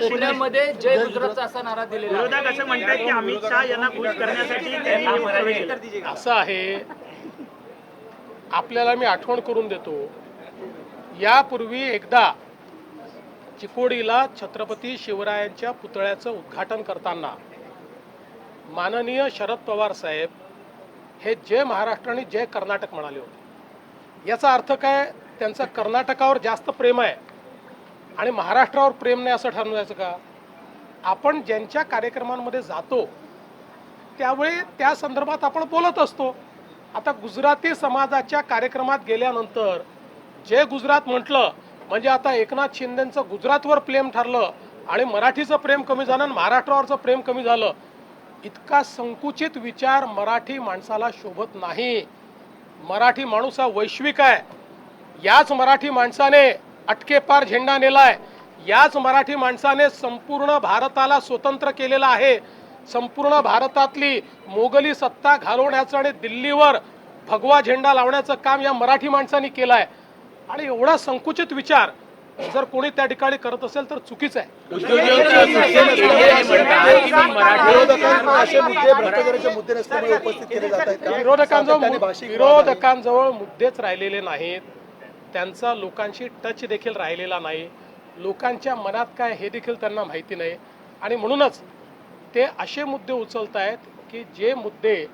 पुण्यामध्ये जय गुजरातचा असा नारा दिलेला विरोधक असं म्हणतात की अमित शहा यांना खुश करण्यासाठी असं आहे आपल्याला मी आठवण करून देतो यापूर्वी एकदा चिकोडीला छत्रपती शिवरायांच्या पुतळ्याचं उद्घाटन करताना माननीय शरद पवार साहेब हे जय महाराष्ट्र आणि जय कर्नाटक म्हणाले होते याचा अर्थ काय? त्यांचं कर्नाटकावर जास्त प्रेम आहे. आणि महाराष्ट्रावर प्रेम नाही असं ठरवायचं का? आपण ज्यांच्या कार्यक्रमांमध्ये जातो त्यावेळी त्या संदर्भात आपण बोलत असतो. आता गुजराती समाजाच्या कार्यक्रमात गेल्यानंतर जे गुजरात म्हटलं म्हणजे आता एकनाथ शिंदेचं गुजरातवर प्रेम ठरलं आणि मराठीचं प्रेम कमी झालं आणि महाराष्ट्रावरचं प्रेम कमी झालं इतका संकुचित विचार मराठी माणसाला शोभत नाही. मराठी माणूस हा वैश्विक आहे. याच मराठी माणसाने अटकेपार झेंडा नेलाय. याच मराठी माणसाने संपूर्ण भारताला स्वतंत्र केलेलं आहे. संपूर्ण भारतातली मोगली सत्ता घालवण्याचं आणि दिल्लीवर भगवा झेंडा लावण्याचं काम या मराठी माणसांनी केलं आहे आणि एवढा संकुचित विचार जर कोणी त्या ठिकाणी करत असेल तर चुकीचं आहे. विरोधकांना असे मुद्दे भ्रष्टाचाराचे मुद्दे नसल्यामुळे उपस्थित केले जात आहेत का? विरोधकांजवळ विरोधकांजवळ मुद्देच राहिलेले नाहीत. त्यांचा लोकांशी टच देखील राहिलेला नाही. लोकांच्या मनात काय हे देखील त्यांना माहिती नाही. आणि म्हणूनच ते असे मुद्दे उचलत आहेत की जे मुद्दे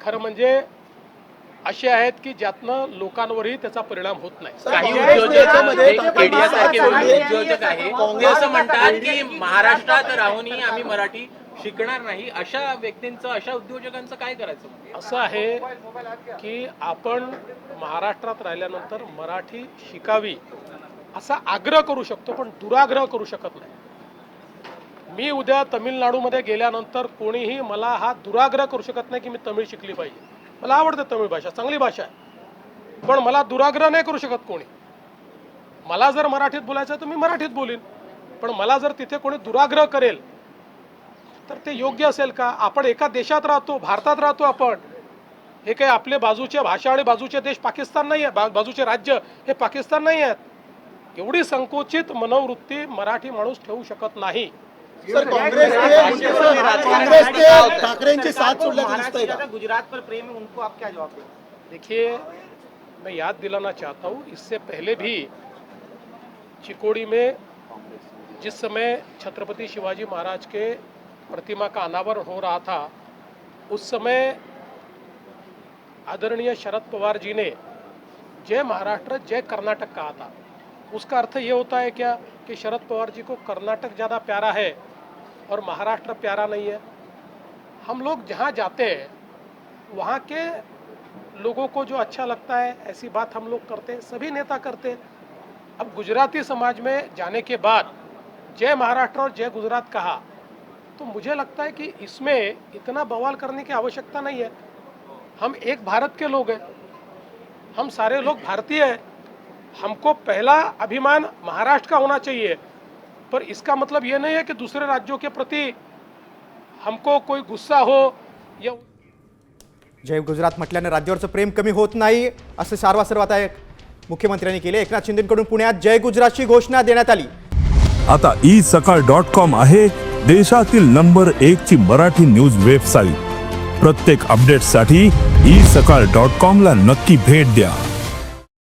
खरं म्हणजे असे आहेत की ज्यातनं लोकांवरही त्याचा परिणाम होत नाही. उद्योजक काँग्रेस- आहे म्हणतात की महाराष्ट्रात राहूनही आम्ही मराठी शिकणार नाही. अशा व्यक्तींचं अशा उद्योजकांचं काय करायचं असं आहे की आपण महाराष्ट्रात राहिल्यानंतर मराठी शिकावी असा आग्रह करू शकतो पण दुराग्रह करू शकत नाही. मी उद्या तमिळनाडूमध्ये गेल्यानंतर कोणीही मला हा दुराग्रह करू शकत नाही की मी तमिळ शिकली पाहिजे. मला आवडते तमिळ भाषा चांगली भाषा आहे. पण मला दुराग्रह नाही करू शकत कोणी. मला जर मराठीत बोलायचं तर मी मराठीत बोलीन. पण मला जर तिथे कोणी दुराग्रह करेल तर ते योग्य असेल का? आपण एका देशात राहतो भारतात राहतो आपण. हे काही आपले बाजूच्या भाषा आणि बाजूचे देश पाकिस्तान नाही आहे बा- बाजूचे राज्य हे पाकिस्तान नाही आहेत. एवढी संकुचित मनोवृत्ती मराठी माणूस ठेवू शकत नाही. सर ठाकरेंची साथ सोडल्याचं दिसतंय का गुजरात पर प्रेम है उनको आप क्या जवाब देंगे? देखिए मैं याद दिलाना चाहता हूँ इससे पहले भी चिकोड़ी में जिस समय छत्रपति शिवाजी महाराज के प्रतिमा का अनावरण हो रहा था उस समय आदरणीय शरद पवार जी ने जय महाराष्ट्र जय कर्नाटक कहा था। उसका अर्थ ये होता है क्या कि शरद पवार जी को कर्नाटक ज़्यादा प्यारा है और महाराष्ट्र प्यारा नहीं है। हम लोग जहाँ जाते हैं, वहाँ के लोगों को जो अच्छा लगता है, ऐसी बात हम लोग करते हैं, सभी नेता करते हैं। अब गुजराती समाज में जाने के बाद जय महाराष्ट्र और जय गुजरात कहा तो मुझे लगता है कि इसमें इतना बवाल करने की आवश्यकता नहीं है। हम एक भारत के लोग हैं, हम सारे लोग भारतीय हैं, हमको पहला अभिमान महाराष्ट्र का होना चाहिए। पर इसका मतलब ये नहीं है कि दूसरे राज्यों के प्रति हमको कोई गुस्सा हो या जय गुजरात म्हटल्यानं राज्यावरचं प्रेम कमी होत नाही असं सारवा आता मुख्यमंत्र्यांनी केले. एकनाथ शिंदेकडून पुण्यात जय गुजरातची घोषणा देण्यात आली. आता ई सकाळ डॉट कॉम आहे देशातील नंबर एक ची मराठी न्यूज वेबसाईट. प्रत्येक अपडेटसाठी ई सकाळ डॉट कॉम ला नक्की भेट द्या.